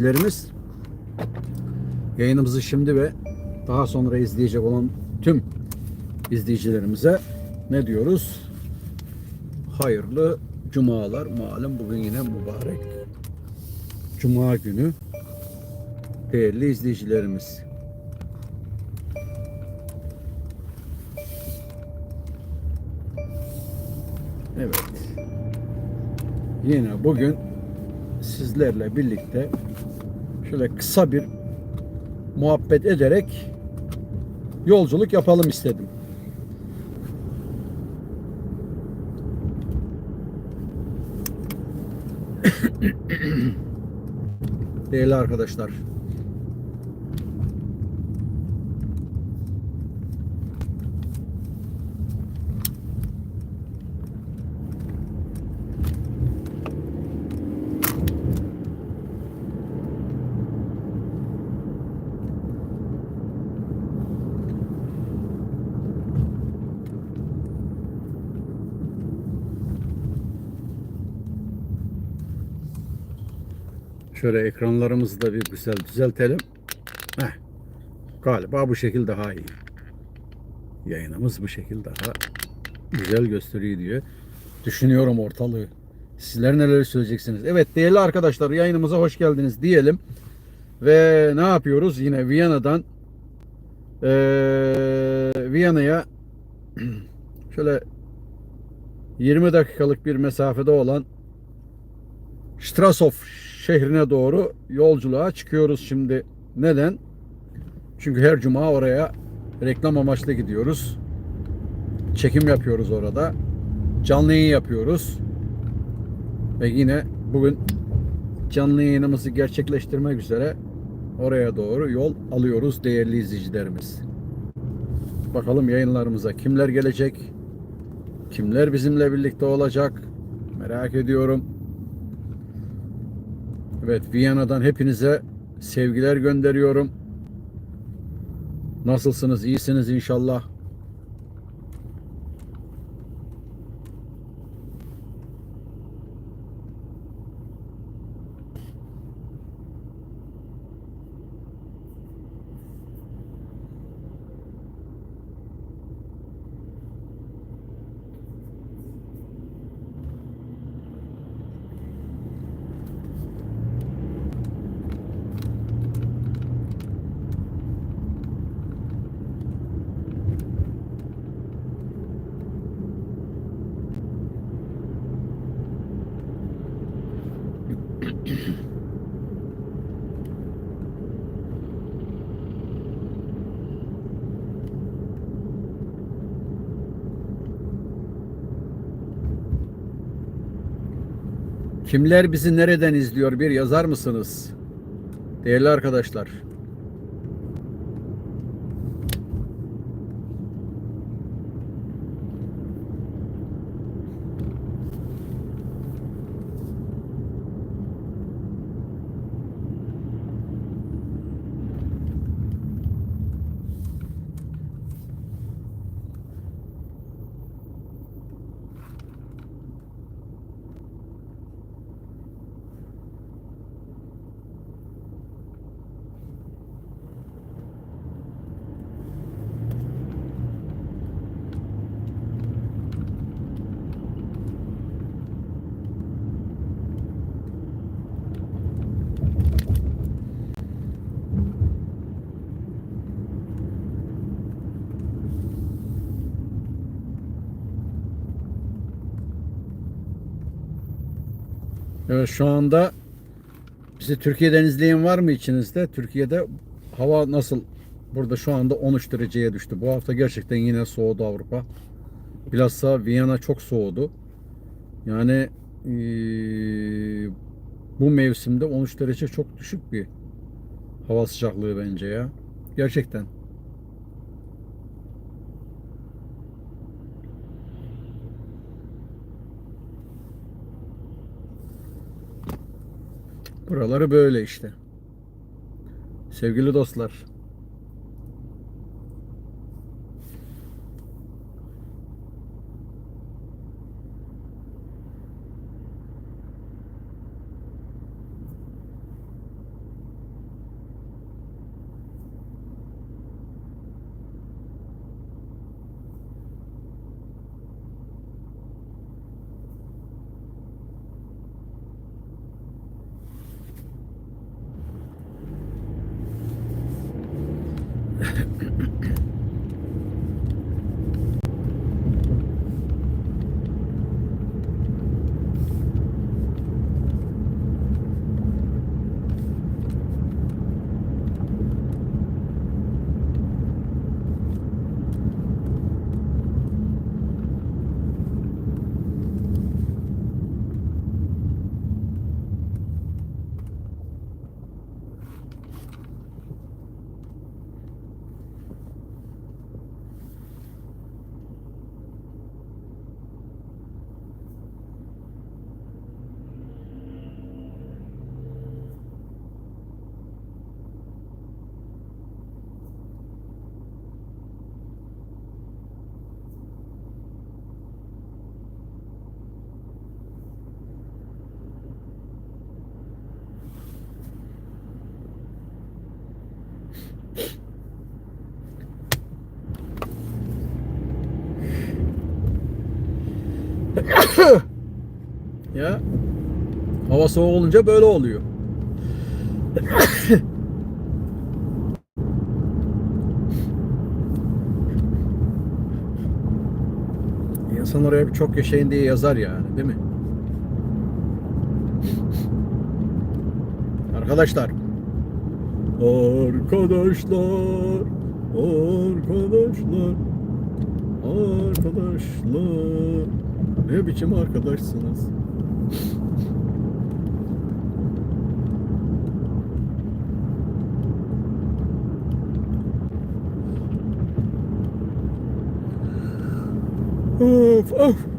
izleyicilerimiz yayınımızı şimdi ve daha sonra izleyecek olan tüm izleyicilerimize ne diyoruz? Hayırlı cumalar. Malum bugün yine mübarek cuma günü. Değerli izleyicilerimiz. Evet. Yine bugün sizlerle birlikte şöyle kısa bir muhabbet ederek yolculuk yapalım istedim. Değerli arkadaşlar. Şöyle ekranlarımızı da bir güzel düzeltelim. Heh. Galiba bu şekil daha iyi. Yayınımız bu şekil daha güzel gösteriyor diye düşünüyorum ortalığı. Sizler neler söyleyeceksiniz? Evet değerli arkadaşlar yayınımıza hoş geldiniz diyelim. Ve ne yapıyoruz? Yine Viyana'dan eee Viyana'ya şöyle 20 dakikalık bir mesafede olan Strasov şehrine doğru yolculuğa çıkıyoruz şimdi. Neden? Çünkü her cuma oraya reklam amaçlı gidiyoruz. Çekim yapıyoruz orada. Canlı yayın yapıyoruz. Ve yine bugün canlı yayınımızı gerçekleştirmek üzere oraya doğru yol alıyoruz değerli izleyicilerimiz. Bakalım yayınlarımıza kimler gelecek? Kimler bizimle birlikte olacak? Merak ediyorum. Evet Viyana'dan hepinize sevgiler gönderiyorum. Nasılsınız? İyisiniz inşallah. Kimler bizi nereden izliyor bir yazar mısınız? Değerli arkadaşlar. Evet şu anda bizi Türkiye'den izleyen var mı içinizde? Türkiye'de hava nasıl? Burada şu anda 13 dereceye düştü. Bu hafta gerçekten yine soğudu Avrupa. Bilhassa Viyana çok soğudu. Yani eee, bu mevsimde 13 derece çok düşük bir hava sıcaklığı bence ya. Gerçekten. Buraları böyle işte. Sevgili dostlar. ya hava soğuk olunca böyle oluyor. İnsan oraya bir çok yaşayın diye yazar yani değil mi? Arkadaşlar. Arkadaşlar. Arkadaşlar. Arkadaşlar. Ne biçim arkadaşsınız? Of of.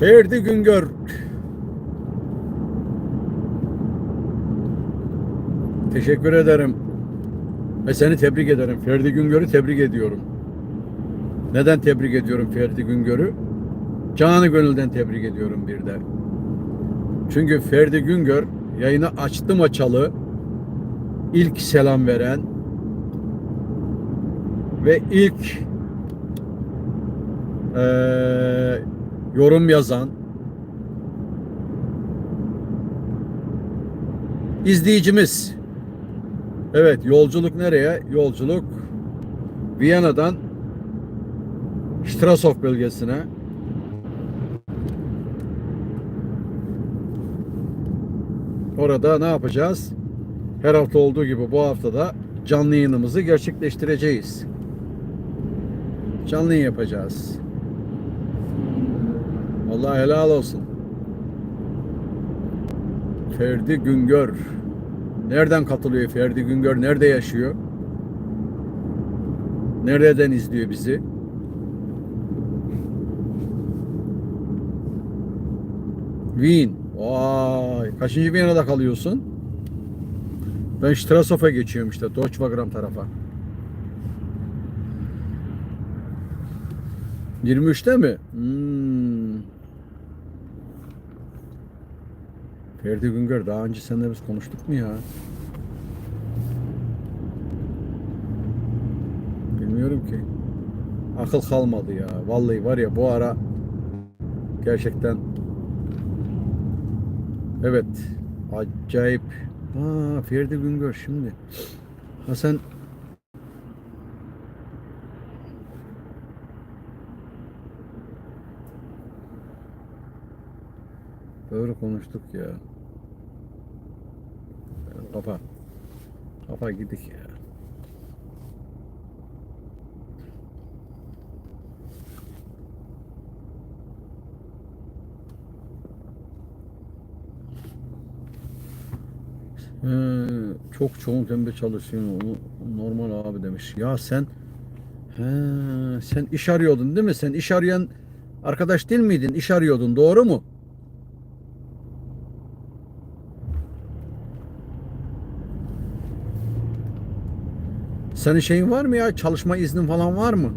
Ferdi Güngör. Teşekkür ederim. Ve seni tebrik ederim. Ferdi Güngör'ü tebrik ediyorum. Neden tebrik ediyorum Ferdi Güngör'ü? Canı gönülden tebrik ediyorum bir de. Çünkü Ferdi Güngör yayını açtım açalı ilk selam veren ve ilk eee, yorum yazan izleyicimiz. Evet, yolculuk nereye? Yolculuk Viyana'dan Strasov bölgesine. Orada ne yapacağız? Her hafta olduğu gibi bu hafta da canlı yayınımızı gerçekleştireceğiz. Canlı yapacağız. Allah helal olsun. Ferdi Güngör. Nereden katılıyor Ferdi Güngör? Nerede yaşıyor? Nereden izliyor bizi? Wien. Vay. Kaçıncı Viyana'da kalıyorsun? Ben Strassof'a geçiyorum işte. Deutschwagram tarafa. 23'te mi? Hmm. Ferdi Güngör daha önce seninle biz konuştuk mu ya? Bilmiyorum ki. Akıl kalmadı ya. Vallahi var ya bu ara gerçekten evet acayip. Ha Ferdi Güngör şimdi. Ha sen Doğru konuştuk ya. Kafa. Kafa gidik ya. Ee, çok çoğun tembe çalışıyorsun. Onu normal abi demiş. Ya sen he, sen iş arıyordun değil mi? Sen iş arayan arkadaş değil miydin? İş arıyordun doğru mu? Senin şeyin var mı ya? Çalışma iznin falan var mı?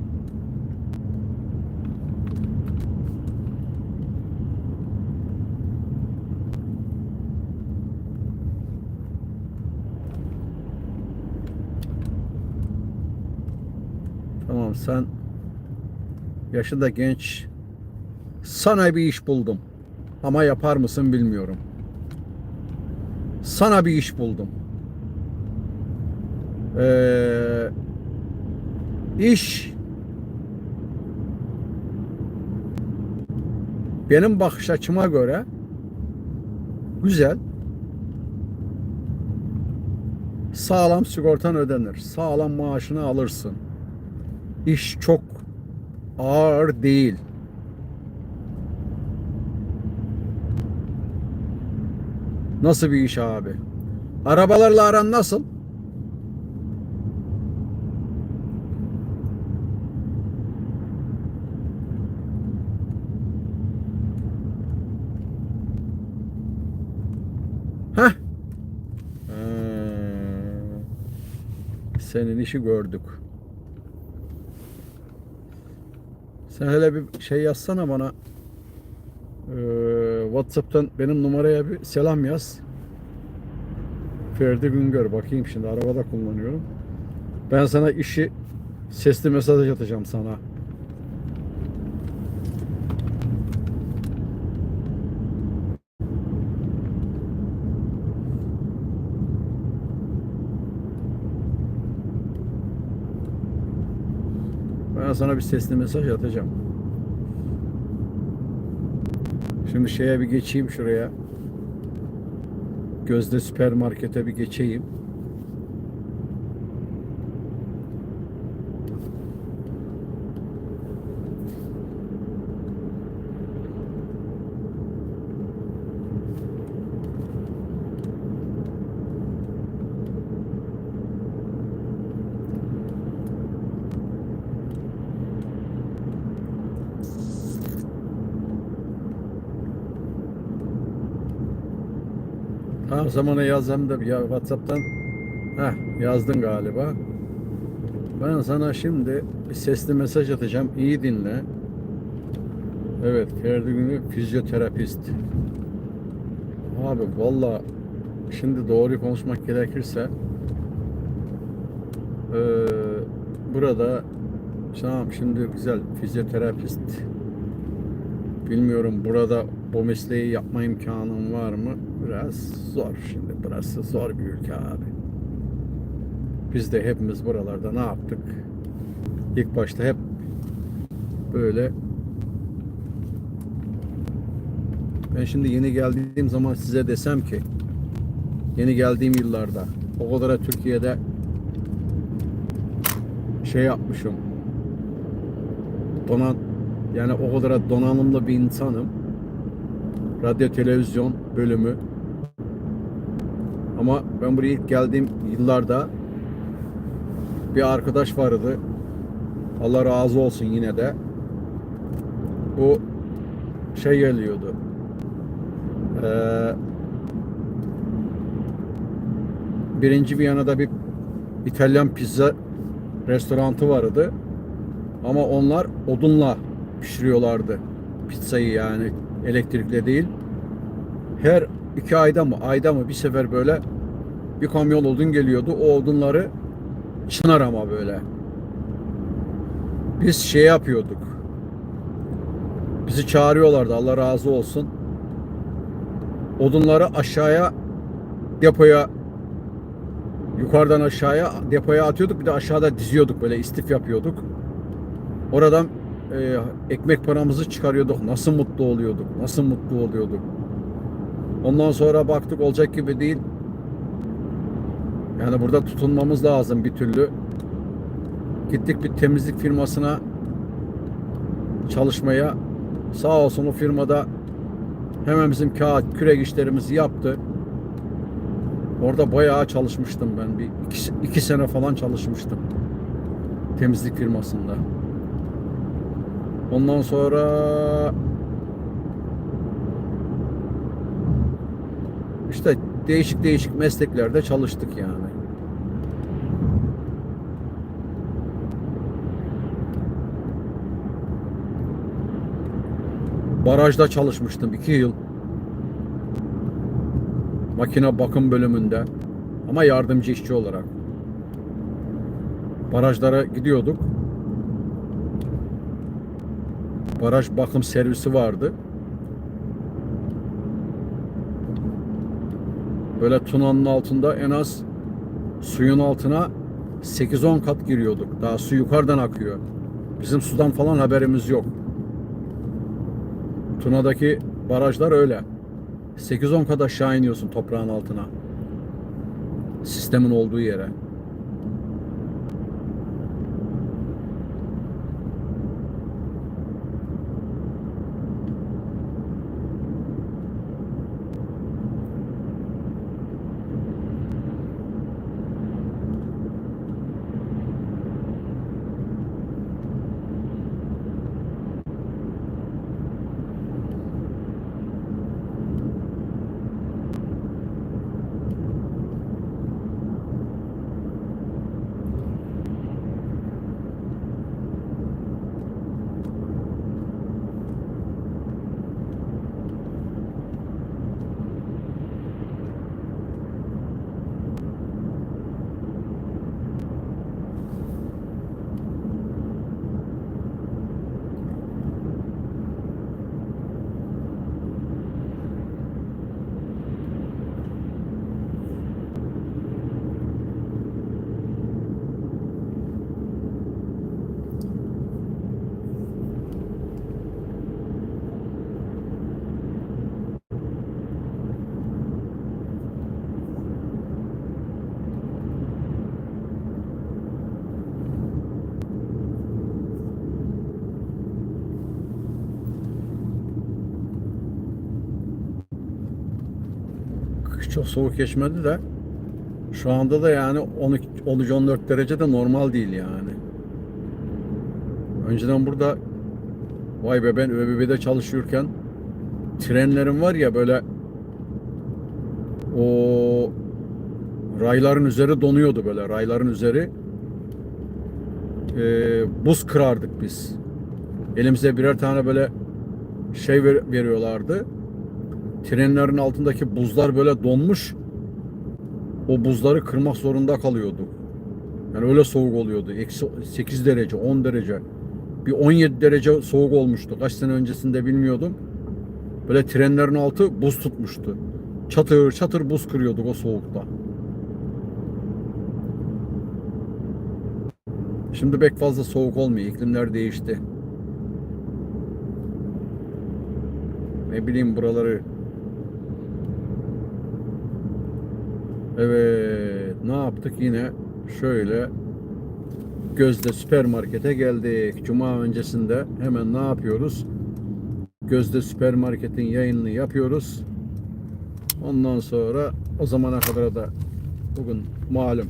Tamam sen yaşında genç sana bir iş buldum. Ama yapar mısın bilmiyorum. Sana bir iş buldum. Ee, iş benim bakış açıma göre güzel. Sağlam sigortan ödenir. Sağlam maaşını alırsın. İş çok ağır değil. Nasıl bir iş abi? Arabalarla aran nasıl? Heh. Ee, senin işi gördük. Sen hele bir şey yazsana bana. Ee, Whatsapp'tan benim numaraya bir selam yaz. Ferdi Güngör. Bakayım şimdi arabada kullanıyorum. Ben sana işi sesli mesaj atacağım sana. Ben sana bir sesli mesaj atacağım. Şimdi şeye bir geçeyim şuraya. Gözde süpermarkete bir geçeyim. Zamana yazsam da ya Whatsapp'tan Heh, yazdın galiba. Ben sana şimdi bir sesli mesaj atacağım. İyi dinle. Evet, Ferdi Günü fizyoterapist. Abi valla şimdi doğruyu konuşmak gerekirse eee, burada tamam şimdi güzel fizyoterapist bilmiyorum burada o mesleği yapma imkanım var mı? Biraz zor şimdi. Burası zor bir ülke abi. Biz de hepimiz buralarda ne yaptık? İlk başta hep böyle ben şimdi yeni geldiğim zaman size desem ki yeni geldiğim yıllarda o kadar Türkiye'de şey yapmışım donan yani o kadar donanımlı bir insanım radyo televizyon bölümü ama ben buraya ilk geldiğim yıllarda bir arkadaş vardı. Allah razı olsun yine de. Bu şey geliyordu. Ee, birinci Viyana'da bir İtalyan pizza restoranı vardı. Ama onlar odunla pişiriyorlardı. Pizzayı yani elektrikle değil. Her iki ayda mı ayda mı bir sefer böyle bir kamyon odun geliyordu. O odunları çınar ama böyle. Biz şey yapıyorduk. Bizi çağırıyorlardı Allah razı olsun. Odunları aşağıya depoya yukarıdan aşağıya depoya atıyorduk. Bir de aşağıda diziyorduk böyle istif yapıyorduk. Oradan e, ekmek paramızı çıkarıyorduk. Nasıl mutlu oluyorduk. Nasıl mutlu oluyorduk. Ondan sonra baktık olacak gibi değil. Yani burada tutunmamız lazım bir türlü. Gittik bir temizlik firmasına çalışmaya. Sağ olsun o firmada hemen bizim kağıt, kürek işlerimizi yaptı. Orada bayağı çalışmıştım ben. Bir iki, iki sene falan çalışmıştım. Temizlik firmasında. Ondan sonra işte değişik değişik mesleklerde çalıştık yani. Barajda çalışmıştım iki yıl. Makine bakım bölümünde ama yardımcı işçi olarak. Barajlara gidiyorduk. Baraj bakım servisi vardı. Böyle Tuna'nın altında en az suyun altına 8-10 kat giriyorduk. Daha su yukarıdan akıyor. Bizim sudan falan haberimiz yok. Tuna'daki barajlar öyle. 8-10 kat aşağı iniyorsun toprağın altına. Sistemin olduğu yere. Çok soğuk geçmedi de şu anda da yani 12 13-14 derece de normal değil yani. Önceden burada vay be ben ÖBB'de çalışırken trenlerim var ya böyle o rayların üzeri donuyordu böyle. Rayların üzeri e, buz kırardık biz. Elimize birer tane böyle şey ver- veriyorlardı. Trenlerin altındaki buzlar böyle donmuş. O buzları kırmak zorunda kalıyorduk. Yani öyle soğuk oluyordu. Eksi 8 derece, 10 derece. Bir 17 derece soğuk olmuştu. Kaç sene öncesinde bilmiyordum. Böyle trenlerin altı buz tutmuştu. Çatır çatır buz kırıyorduk o soğukta. Şimdi pek fazla soğuk olmuyor. İklimler değişti. Ne bileyim buraları. Evet, ne yaptık yine? Şöyle Gözde süpermarkete geldik. Cuma öncesinde hemen ne yapıyoruz? Gözde süpermarketin yayınını yapıyoruz. Ondan sonra o zamana kadar da bugün malum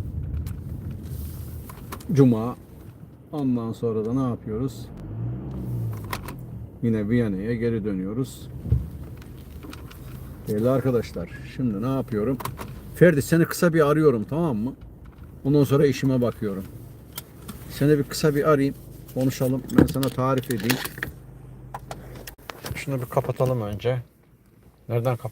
Cuma. Ondan sonra da ne yapıyoruz? Yine Viyana'ya geri dönüyoruz. Değerli arkadaşlar, şimdi ne yapıyorum? Ferdi seni kısa bir arıyorum tamam mı? Ondan sonra işime bakıyorum. Seni bir kısa bir arayayım. Konuşalım. Ben sana tarif edeyim. Şunu bir kapatalım önce. Nereden kapat?